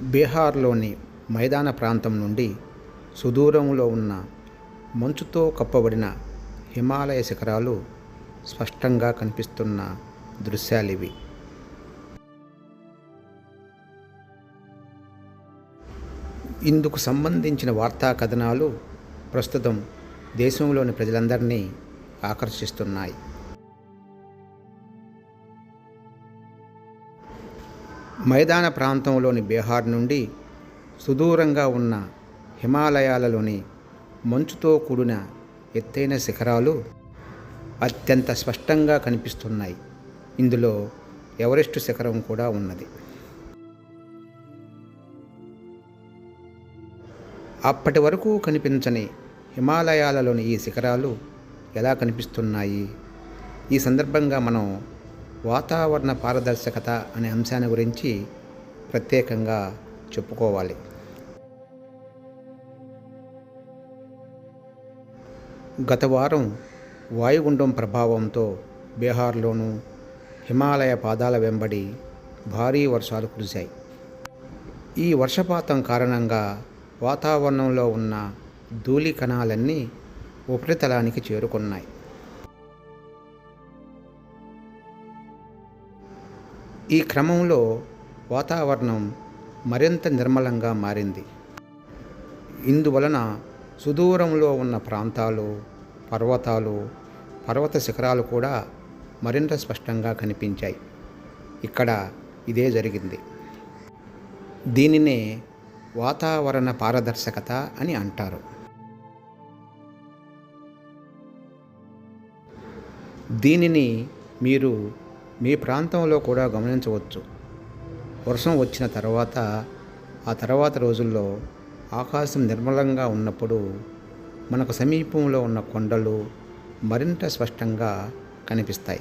బీహార్లోని మైదాన ప్రాంతం నుండి సుదూరంలో ఉన్న మంచుతో కప్పబడిన హిమాలయ శిఖరాలు స్పష్టంగా కనిపిస్తున్న దృశ్యాలివి. ఇందుకు సంబంధించిన వార్తా కథనాలు ప్రస్తుతం దేశంలోని ప్రజలందరినీ ఆకర్షిస్తున్నాయి. మైదాన ప్రాంతంలోని బీహార్ నుండి సుదూరంగా ఉన్న హిమాలయాలలోని మంచుతో కూడిన ఎత్తైన శిఖరాలు అత్యంత స్పష్టంగా కనిపిస్తున్నాయి. ఇందులో ఎవరెస్ట్ శిఖరం కూడా ఉన్నది. అప్పటి వరకు కనిపించని హిమాలయాలలోని ఈ శిఖరాలు ఎలా కనిపిస్తున్నాయి? ఈ సందర్భంగా మనం వాతావరణ పారదర్శకత అనే అంశాన్ని గురించి ప్రత్యేకంగా చెప్పుకోవాలి. గత వారం వాయుగుండం ప్రభావంతో బీహార్లోనూ హిమాలయ పాదాల వెంబడి భారీ వర్షాలు కురిశాయి. ఈ వర్షపాతం కారణంగా వాతావరణంలో ఉన్న ధూళి కణాలన్నీ ఉపరితలానికి చేరుకున్నాయి. ఈ క్రమంలో వాతావరణం మరింత నిర్మలంగా మారింది. ఇందువలన సుదూరంలో ఉన్న ప్రాంతాలు పర్వతాలు పర్వత శిఖరాలు కూడా మరింత స్పష్టంగా కనిపించాయి. ఇక్కడ ఇదే జరిగింది. దీనినే వాతావరణ పారదర్శకత అని అంటారు. దీనిని మీరు మీ ప్రాంతంలో కూడా గమనించవచ్చు. వర్షం వచ్చిన తర్వాత ఆ తర్వాత రోజుల్లో ఆకాశం నిర్మలంగా ఉన్నప్పుడు మనకు సమీపంలో ఉన్న కొండలు మరింత స్పష్టంగా కనిపిస్తాయి.